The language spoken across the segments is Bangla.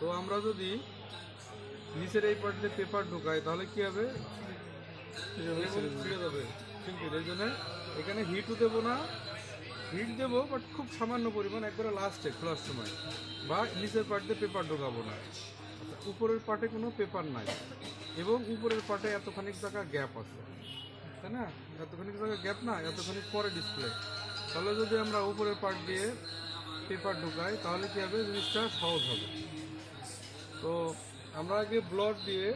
তো আমরা যদি নিচের এই পার্ট দিয়ে পেপার ঢুকাই তাহলে কি হবে? ছিঁড়ে যাবে সিম্পল এই জন্য এখানে হিটও দেবো না। হিট দেবো বাট খুব সামান্য পরিমাণ একবারে লাস্টে খোলার সময়। বা নিচের পার্ট দিয়ে পেপার ঢোকাবো না। আচ্ছা, উপরের পার্টে কোনো পেপার নাই। এবং উপরের পার্টে এতখানি জায়গা গ্যাপ আছে। তাই না? এতখানি জায়গা গ্যাপ না এতখানি পরে ডিসপ্লে তাহলে যদি আমরা উপরের পার্ট দিয়ে পেপার ঢুকাই তাহলে কি হবে? জিনিসটা সহজ হবে। তো আমরা আগে ব্লড দিয়ে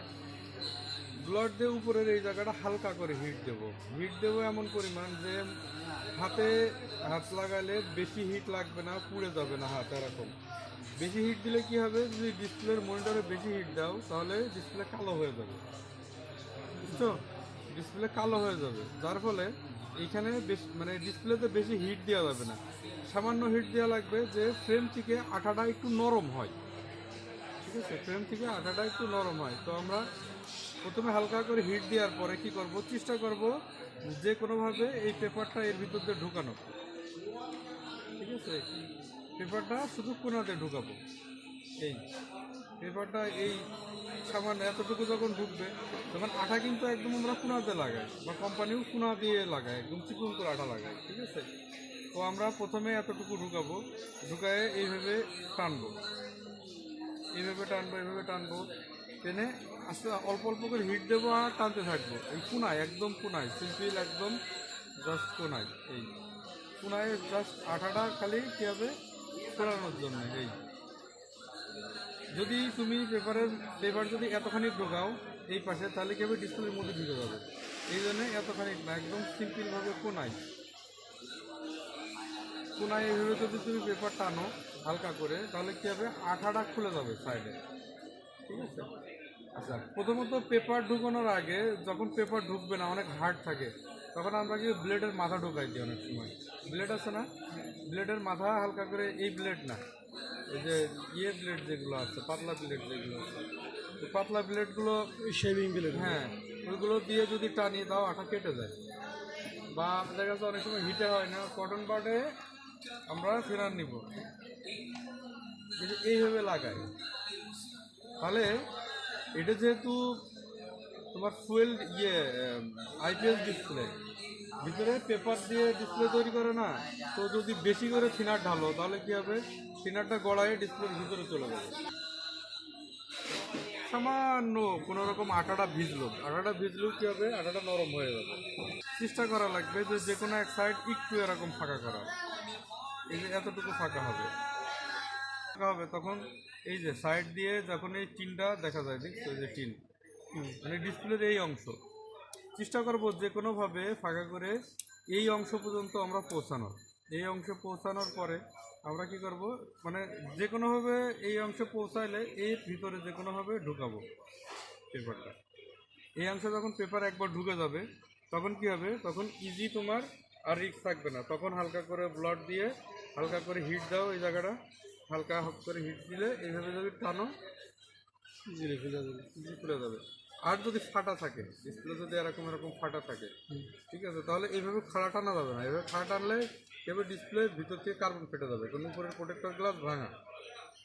ব্লড দিয়ে উপরের এই জায়গাটা হালকা করে হিট দেব। হিট দেবো এমন পরিমাণ যে হাতে হাত লাগালে বেশি হিট লাগবে না, পুড়ে যাবে না হাত এরকম। বেশি হিট দিলে কি হবে? যদি ডিসপ্লের মনিটরে বেশি হিট দাও, তাহলে ডিসপ্লে কালো হয়ে যাবে। বুঝছ? ডিসপ্লে কালো হয়ে যাবে। যার ফলে এইখানে বেশি মানে ডিসপ্লেতে বেশি হিট দেওয়া যাবে না। সামান্য হিট দেওয়া লাগবে যে ফ্রেম থেকে আঠাটা একটু নরম হয়। ঠিক আছে ফ্রেম থেকে আঠাটা একটু নরম হয়। তো আমরা প্রথমে হালকা করে হিট দেওয়ার পরে কি করব? চেষ্টা করব যে কোনোভাবে এই পেপারটা এর ভিতর দিয়ে ঢুকানো। ঠিক আছে? পেপারটা শুধু কোনাতে ঢুকাবো। এই পেপারটা এই সামান্য এতটুকু যখন ঢুকবে, তখন আঠা কিন্তু একদম আমরা কোনাতে লাগাই বা কোম্পানিও কোনা দিয়ে লাগায়, একদম চিকুন করে আঠা লাগায়। ঠিক আছে? তো আমরা প্রথমে এতটুকু ঢুকাবো, ঢুকায়ে এইভাবে টানবো। এইভাবে টানবো এইভাবে টানবো। টেনে আস্তে অল্প অল্প করে হিট দেবো আর টানতে থাকব। এই কোনায়, একদম কোনায়, সিম্পল একদম জাস্ট কোনায়, এই। কোনায় জাস্ট আঠাটা খালি কী হবে? ফেরানোর জন্য, এই। যদি তুমি পেপারের পেপার যদি এতখানি ঢোকাও এই পাশে, তাহলে কি ডিসপ্লের মধ্যে ঢুকে যাবে। এই জন্য এতখানি না, একদম সিম্পলভাবে কোনায়। কোনায় এইভাবে যদি তুমি পেপার টানো হালকা করে তাহলে কি হবে? আঠাটা খুলে যাবে সাইডে ঠিক আছে? আচ্ছা প্রথমত পেপার ঢুকানোর আগে যখন পেপার ঢুকবে না অনেক হার্ড থাকে তখন আমরা কি ব্লেডের মাথা ঢুকাই দিই অনেক সময়। ব্লেড আছে না? ব্লেডের মাথা হালকা করে এই ব্লেড না। এই যে ইয়ে ব্লেড যেগুলো আছে পাতলা ব্লেড যেগুলো আছে তো পাতলা ব্লেডগুলো শেভিং ব্লেড হ্যাঁ ওইগুলো দিয়ে যদি টানিয়ে দাও আঠা কেটে যায়। বা দেখা যাচ্ছে অনেক সময় হিটে হয় না কটন বার্ডে আমরা ফেরান নিব। এইভাবে লাগাই। তাহলে এটা যেহেতু তোমার ফুয়েল ইয়ে আইপিএস ডিসপ্লে ভিতরে পেপার দিয়ে ডিসপ্লে তৈরি করে না, তো যদি বেশি করে থিনার ঢালো, তাহলে কি হবে? থিনারটা গড়ায় ডিসপ্লের ভিতরে চলে যাবে। সামান্য কোনো রকম আটাটা ভিজলো। আটাটা ভিজলেও কি হবে? আটাটা নরম হয়ে যাবে। চেষ্টা করা লাগবে যে যে কোনো এক সাইড একটু এরকম ফাঁকা করা। এই যে এতটুকু ফাঁকা হবে। ফাঁকা হবে তখন এই যে সাইড দিয়ে যখন এই টিনটা দেখা যায় দেখছ এই যে টিন মানে ডিসপ্লের এই অংশ। চেষ্টা করব যে কোনোভাবে ফাঁকা করে এই অংশ পর্যন্ত আমরা পৌঁছানোর। এই অংশে পৌঁছানোর পরে আমরা কি করব? মানে যে কোনোভাবে এই অংশে পৌঁছাইলে এর ভিতরে যে কোনোভাবে ঢুকাবো পেপারটা এই অংশে যখন পেপার একবার ঢুকে যাবে তখন কি হবে? তখন ইজি তোমার আর রিক্স থাকবে না। তখন হালকা করে ব্লড দিয়ে হালকা করে হিট দাও এই জায়গাটা। হালকা হালকা করে হিট দিলে এইভাবে যদি টানো ইজিলি খুলে যাবে ইজি যাবে আর যদি ফাটা থাকে ডিসপ্লে যদি এরকম এরকম ফাটা থাকে, ঠিক আছে, তাহলে এইভাবে খাড়া টানা যাবে না। এইভাবে খাড়া টানলে এবার ডিসপ্লে ভিতর থেকে কার্বন ফেটে যাবে কারণ উপরের প্রোটেক্টর গ্লাস ভাঙা।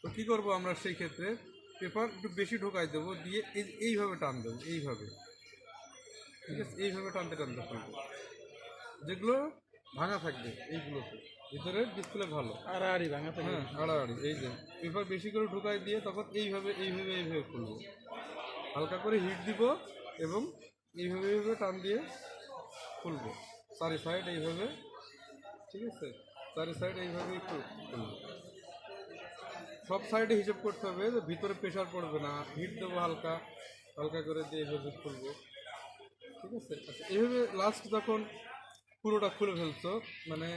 তো কী করব আমরা সেই ক্ষেত্রে? পেপার একটু বেশি ঢোকাই দেবো, দিয়ে এই- এইভাবে টান দেবো, এইভাবে। ঠিক আছে, এইভাবে টানতে টানতে খুলবো যেগুলো ভাঙা থাকবে এইগুলোতে ভিতরে ডিসপ্লে ভালো। আড়াআড়ি ভাঙা থাকে হ্যাঁ আড়াআড়ি এই যে। পেপার বেশি করে ঢুকাই দিয়ে তখন এইভাবে এইভাবে এইভাবে খুলবো। হালকা করে হিট দিব এবং এইভাবে এইভাবে টান দিয়ে খুলবো। চারি সাইড এইভাবে ঠিক আছে? চারি সাইড এইভাবে একটু খুলবো। সব সাইডে হিসেব করতে হবে যে ভিতরে প্রেশার পড়বে না। হিট দেবো হালকা হালকা করে দিয়ে এইভাবে খুলবো। ঠিক আছে? আচ্ছা এইভাবে লাস্ট যখন পুরোটা খুলে ফেলছো মানে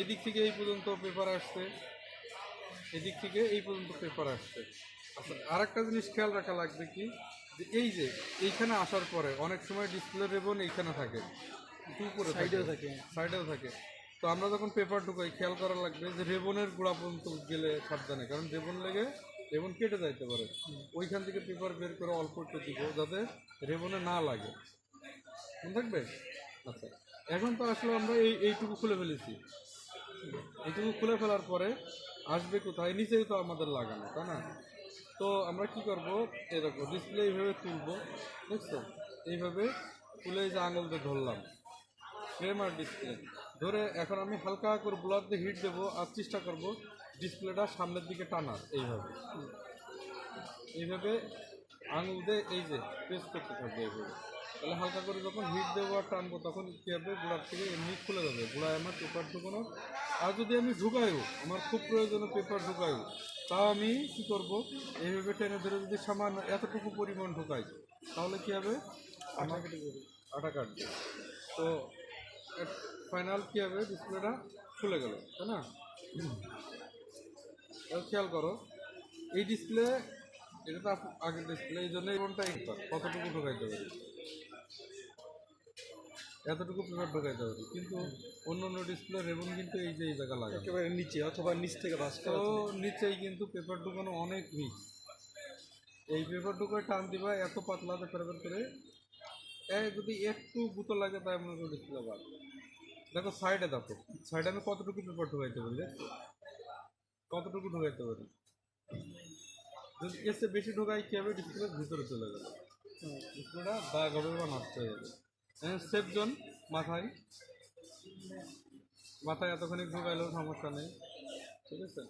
এদিক থেকে এই পর্যন্ত পেপার আসছে এদিক থেকে এই পর্যন্ত পেপার আসছে। আচ্ছা আর একটা জিনিস খেয়াল রাখা লাগবে কি? যে এই যে এইখানে আসার পরে অনেক সময় ডিসপ্লে রেবন এইখানে থাকে উপরে সাইডেও থাকে। সাইডেও থাকে। তো আমরা যখন পেপার ঢুকাই খেয়াল করা লাগবে যে রেবনের গোড়া পর্যন্ত গেলে সাবধানে কারণ রেবন লেগে রেবন কেটে যাইতে পারে। ওইখান থেকে পেপার বের করে অল্প একটু দিব যাতে রেবনে না লাগে। মনে থাকবে? আচ্ছা। এখন তো আসলে আমরা এই এইটুকু খুলে ফেলেছি। এইটুকু খুলে ফেলার পরে আসবে কোথায় নিচেই তো আমাদের লাগানো, তাই না? তো আমরা কি করব? এরকম ডিসপ্লে এইভাবে তুলবো, দেখছ? এইভাবে তুলে যে আঙুল দিয়ে ধরলাম ফ্রেম আর ডিসপ্লে ধরে এখন আমি হালকা করে ব্লাড দিয়ে হিট দেবো আর চেষ্টা করব ডিসপ্লেটা সামনের দিকে টানার, এইভাবে। এইভাবে আঙুল দিয়ে এই যে প্রেস করতে থাকবে এইভাবে। তাহলে হালকা করে যখন হিট দেবো আর টানবো তখন কী হবে? গোড়ার থেকে এমনি খুলে যাবে। গোড়ায় আমার পেপার ঢুকানো। আর যদি আমি ঢুকাইও আমার খুব প্রয়োজনে পেপার ঢুকাইও তাও আমি কি করব? এইভাবে টেনে ধরে যদি সামান্য এতটুকু পরিমাণ ঢুকাই তাহলে কী হবে? আমার আটা কাটবে। তো ফাইনাল কী হবে? ডিসপ্লেটা খুলে গেল তাই না? খেয়াল করো এই ডিসপ্লে এটা তো আগের ডিসপ্লে এই জন্য কোনটা একটা কতটুকু ঢোকাইতে পারি? এতটুকু পেপার ঢোকাইতে পারি কিন্তু অন্য অন্য ডিসপ্লে রেবন কিন্তু এই যে এই জায়গা লাগে একেবারে নিচে অথবা নিচ থেকে বাস তো নিচেই কিন্তু পেপার ঢুকানো অনেক রিস্ক এই পেপার ঢুকায় টান দিবা এত পাতলাতে পেপার করে। এ যদি একটু গুতো লাগে তাই মনে করো ডিসপ্লে বাদ। দেখো সাইডে দেখো সাইডে আমি কতটুকু পেপার ঢুকাইতে পারি দেখছ কতটুকু ঢুকাইতে পারি? যদি এসে বেশি ঢুকাই কি হবে? ডিসপ্লে ভিতরে চলে গেল। ডিসপ্লেটা দাগ হবে বা নষ্ট হয়ে যাবে। সেফ জোন মাথায়। মাথায় এতখানি ঢুকাইলেও সমস্যা নেই। ঠিক আছে?